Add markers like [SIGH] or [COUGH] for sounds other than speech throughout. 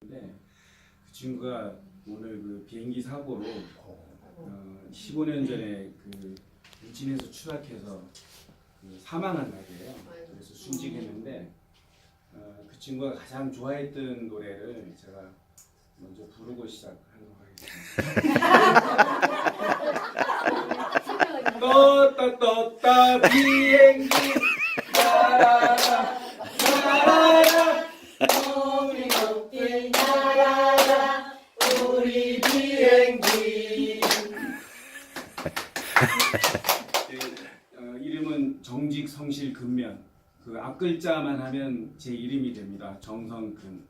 근데 그 친구가 오늘 그 비행기 사고로 어, 15년 전에 그 울진에서 추락해서 그 사망한 날이에요. 그래서 순직했는데 어, 그 친구가 가장 좋아했던 노래를 제가 먼저 부르고 시작하도록 하겠습니다. [LAUGHS] 떴다 떴다 비행기 날아라 우리 높이 날아라 우리 비행기 그, 어, 이름은 정직 성실 근면 그 앞 글자만 하면 제 이름이 됩니다 정성근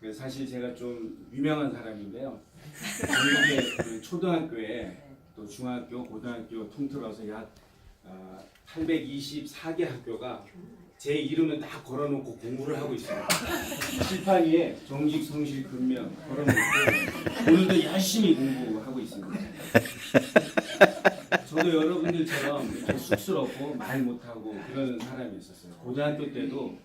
그 사실 제가 좀 유명한 사람인데요 전국의 그 초등학교에 또 중학교, 고등학교 통틀어서 약 어, 824개 학교가 제 이름을 딱 걸어놓고 공부를 하고 있습니다. 칠판 위에 정직, 성실, 근면 걸어놓고 오늘도 열심히 공부하고 있습니다. 저도 여러분들처럼 쑥스럽고 말 못하고 그런 사람이 있었어요. 고등학교 때도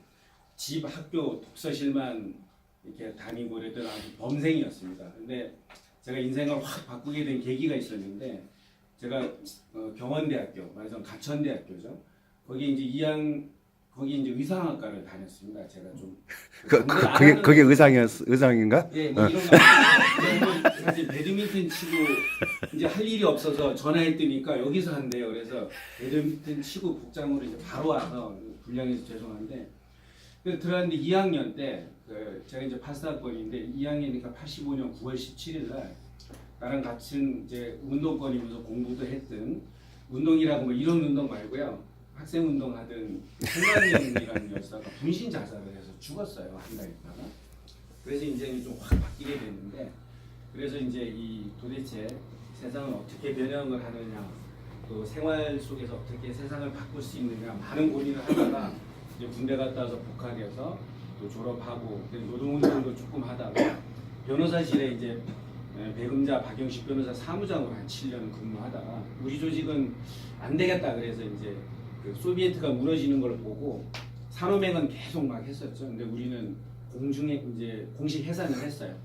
집 학교 독서실만 이렇게 다니고 그랬던 아주 범생이었습니다. 근데 제가 인생을 확 바꾸게 된 계기가 있었는데 제가 어, 경원대학교 말하자면 가천대학교죠. 거기 이제 이양 거기 이제 의상학과를 다녔습니다. 제가 좀 [LAUGHS] 그, 그, 그게 그게 의상이었 의상인가? 예, 뭐 이런 거. 근데 사실 배드민턴 치고 이제 할 일이 없어서 전화했더니까 여기서 한대요. 그래서 배드민턴 치고 복장으로 이제 바로 와서 불량해서 죄송한데 그래서 들어갔는데 2학년 때 그, 제가 이제 84학번인데 2학년이니까 85년 9월 17일 날 나랑 같은 이제 운동권이면서 공부도 했던 운동이라고 뭐 이런 운동 말고요. 학생 운동 하던 한강영이라는 여사가 분신 자살을 해서 죽었어요 한 달 있다가. 그래서 인생이 좀 확 바뀌게 됐는데 그래서 이제 이 도대체 세상은 어떻게 변형을 하느냐 또 생활 속에서 어떻게 세상을 바꿀 수 있느냐 많은 고민을 하다가 이제 군대 갔다 와서 복학해서 또 졸업하고 노동운동도 조금 하다가 변호사실에 이제 예, 배금자 박영식 변호사 사무장으로 한 7년 근무하다가 우리 조직은 안 되겠다 그래서 이제 그 소비에트가 무너지는 걸 보고 산업행은 계속 막 했었죠. 근데 우리는 공중에 이제 공식 해산을 했어요.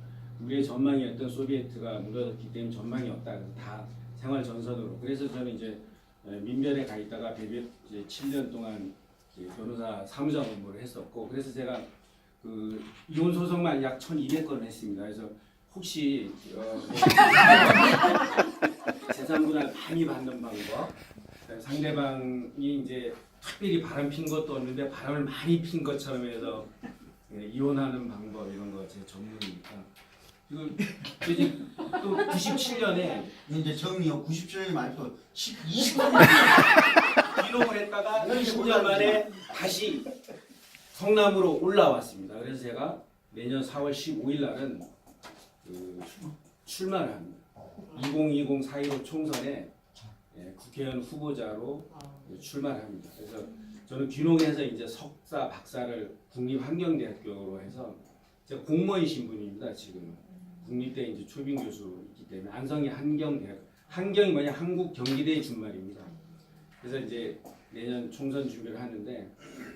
우리의 전망이었던 소비에트가 무너졌기 때문에 전망이 없다. 다 생활 전선으로. 그래서 저는 이제 예, 민변에 가 있다가 이제 7년 동안 변호사 사무장 업무를 했었고 그래서 제가 그 이혼 소송만 약 1,200건을 했습니다. 그래서 혹시 어, [LAUGHS] 재산분할 많이 받는 방법 상대방이 이제 특별히 바람 핀 것도 없는데 바람을 많이 핀 것처럼 해서 예, 이혼하는 방법 이런 거 제 전문이니까 그리고 이제 또 97년에 이제 정이요 97년이 말고 10, 20년 이동을 했다가 20년 만에 다시 성남으로 올라왔습니다. 그래서 제가 내년 4월 15일 날은 그 출마를 합니다. 2020 4.15 총선에 예, 국회의원 후보자로 출마를 합니다. 그래서 저는 귀농해서 이제 석사, 박사를 국립환경대학교로 해서 제가 공무원 신분입니다. 지금은 국립대 이제 초빙 교수이기 때문에 안성이 한경대학 한경이 뭐냐 한국 경기대 준말입니다. 그래서 이제 내년 총선 준비를 하는데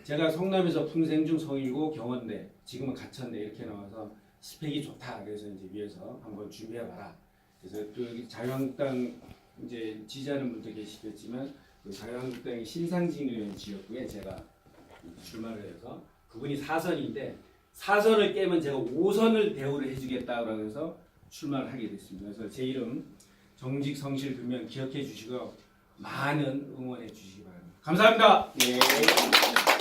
제가 성남에서 풍생중 성일고 경원대 지금은 가천대 이렇게 나와서 스펙이 좋다 그래서 이제 위에서 한번 준비해봐라 그래서 또 여기 자유한국당 이제 지지하는 분도 계시겠지만 그 자유한국당의 신상진 의원 지역구에 제가 출마를 해서 그분이 사선인데 사선을 깨면 제가 5선을 대우를 해주겠다고 해서 출마를 하게 됐습니다. 그래서 제 이름 정직 성실 근면 기억해 주시고 많은 응원해 주시기 바랍니다. 감사합니다. 네.